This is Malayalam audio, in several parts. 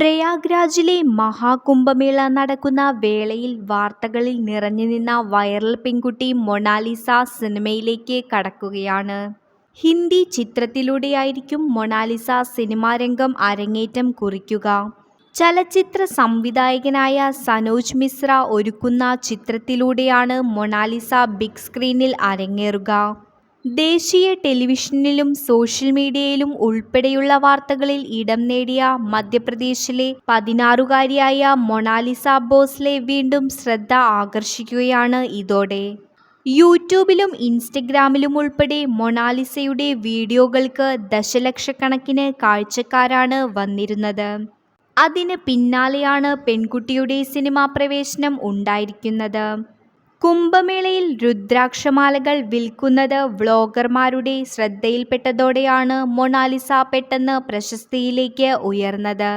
പ്രയാഗ്രാജിലെ മഹാകുംഭമേള നടക്കുന്ന വേളയിൽ വാർത്തകളിൽ നിറഞ്ഞു നിന്ന വൈറൽ പെൺകുട്ടി മൊണാലിസ സിനിമയിലേക്ക് കടക്കുകയാണ്. ഹിന്ദി ചിത്രത്തിലൂടെയായിരിക്കും മൊണാലിസ സിനിമാരംഗം അരങ്ങേറ്റം കുറിക്കുക. ചലച്ചിത്ര സംവിധായകനായ സനോജ് മിശ്ര ഒരുക്കുന്ന ചിത്രത്തിലൂടെയാണ് മൊണാലിസ ബിഗ് സ്ക്രീനിൽ അരങ്ങേറുക. ദേശീയ ടെലിവിഷനിലും സോഷ്യൽ മീഡിയയിലും ഉൾപ്പെടെയുള്ള വാർത്തകളിൽ ഇടം നേടിയ മധ്യപ്രദേശിലെ പതിനാറുകാരിയായ മൊണാലിസ ബോസ്ലെ വീണ്ടും ശ്രദ്ധ ആകർഷിക്കുകയാണ് ഇതോടെ. യൂട്യൂബിലും ഇൻസ്റ്റഗ്രാമിലും ഉൾപ്പെടെ മൊണാലിസയുടെ വീഡിയോകൾക്ക് ദശലക്ഷക്കണക്കിന് കാഴ്ചക്കാരാണ് വന്നിരുന്നത്. അതിന് പിന്നാലെയാണ് പെൺകുട്ടിയുടെ സിനിമാ പ്രവേശനം ഉണ്ടായിരിക്കുന്നത്. കുംഭമേളയിൽ രുദ്രാക്ഷമാലകൾ വിൽക്കുന്നത് വ്ളോഗർമാരുടെ ശ്രദ്ധയിൽപ്പെട്ടതോടെയാണ് മൊണാലിസ പെട്ടെന്ന് പ്രശസ്തിയിലേക്ക് ഉയർന്നത്.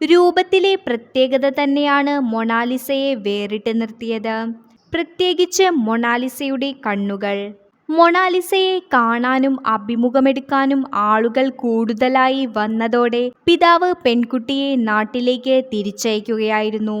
രൂപത്തിലെ പ്രത്യേകത തന്നെയാണ് മൊണാലിസയെ വേറിട്ട് നിർത്തിയത്. പ്രത്യേകിച്ച് മൊണാലിസയുടെ കണ്ണുകൾ. മൊണാലിസയെ കാണാനും അഭിമുഖമെടുക്കാനും ആളുകൾ കൂടുതലായി വന്നതോടെ പിതാവ് പെൺകുട്ടിയെ നാട്ടിലേക്ക് തിരിച്ചയക്കുകയായിരുന്നു.